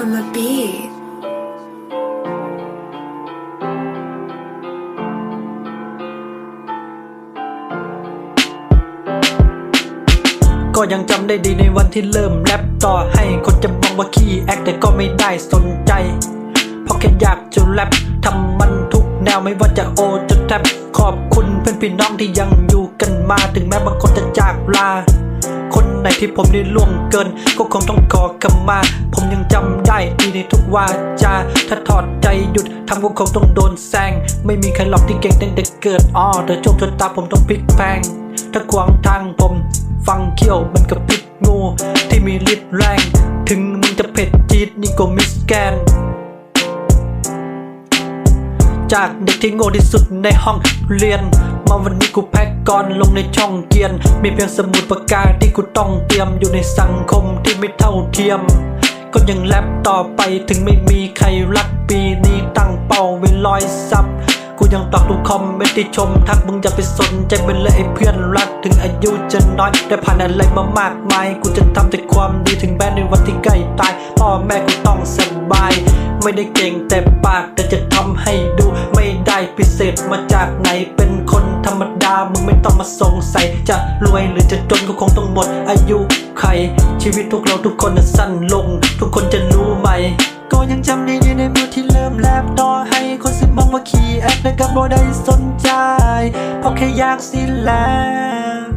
on the beat. ก็ยังจำได้ดีในวันที่เริ่มแรปต่อให้คนจะมองว่าขี้แอคแต่ก็ไม่ได้สนใจ เพราะแค่อยากจะแรปทำมันทุกแนวไม่ว่าจะโอจะแทบขอบคุณเพื่อนพี่น้องที่ยังอยู่กันมาถึงแม้บางคนจะจากลา ไหนที่ผมได้ล่วงเกิน ก็คงต้องขอคำมา ผมยังจำได้ดีในทุกวาจา ถ้าถอดใจหยุดทำก็คงต้องโดนแซง ไม่มีใครหรอกที่เก่งตั้งแต่เกิดอ้อแต่โชคชะตาผมต้องพลิกแพลงถ้าขวางทางผม ฟังเขี้ยวมันกับพิษงูที่มีฤทธิ์แรง ถึงมึงจะเผ็ดจี๊ดนี่ก็มิสแกน จากเด็กที่โง่ที่สุดในห้องเรียน มาวันนี้กูแพ็กก่อนลงในช่องเกียน มีเพียงสมุดปากกาที่กูต้องเตรียมอยู่ในสังคมที่ไม่เท่าเทียม ก็ยังแลบต่อไปถึงไม่มีใครรักปีนี้ตั้งเป้าไว้ร้อยซับ กูยังตอบทุกคอมเมนต์ที่ชม ทักมึงอย่าไปสนใจมันเลยไอ้เพื่อนรักถึงอายุจะน้อยแต่ผ่านอะไรมามากมาย กูจะทำแต่ความดีถึงแม้ในวันที่ใกล้ตาย พ่อแม่กูต้องสบาย ไม่ได้เก่งแต่ปากแต่จะทำให้ดู ไม่ได้พิเศษมาจากไหนเป็นคนธรรมดามึงไม่ต้องมาสงสัย จะรวยหรือจะจนก็คงต้องหมดอายุใครชีวิตพวกเราทุกคนน่ะสั้นลง ทุกคนจะรู้ไหม ก็ยังจำได้ดีในมือที่เริ่มแลบต่อให้คนสิมองว่าขี้แอคแต่ก็บ่ได้สนใจ เพราะแค่อยากสิแลบ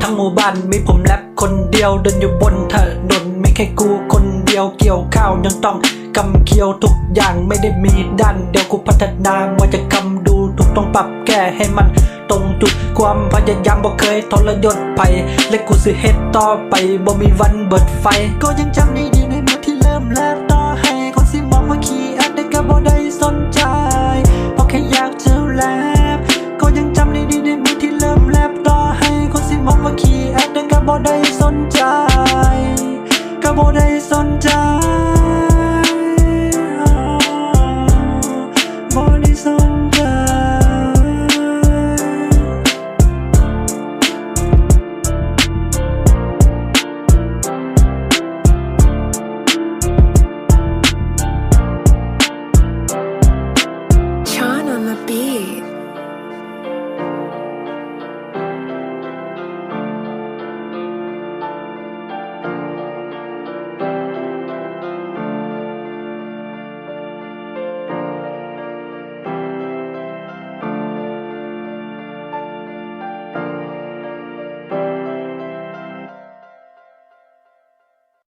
ทั้งหมู่บ้านมีผมแรปคนเดียวเดินอยู่บนถนนไม่แค่กูคนเดียวเกี่ยวข้าวยังต้องกำเคียวทุกอย่างไม่ได้มีด้านเดียวกูพัฒนาว่าจะกำดูทุกต้องปรับ แก้ให้มันตรงจุดความพยายามบ่เคยทรยศไปและกูสิเฮ็ดต่อไปบ่มีวันเบิดไฟ ก็ยังจำได้ดีในเมื่อที่เริ่มแรก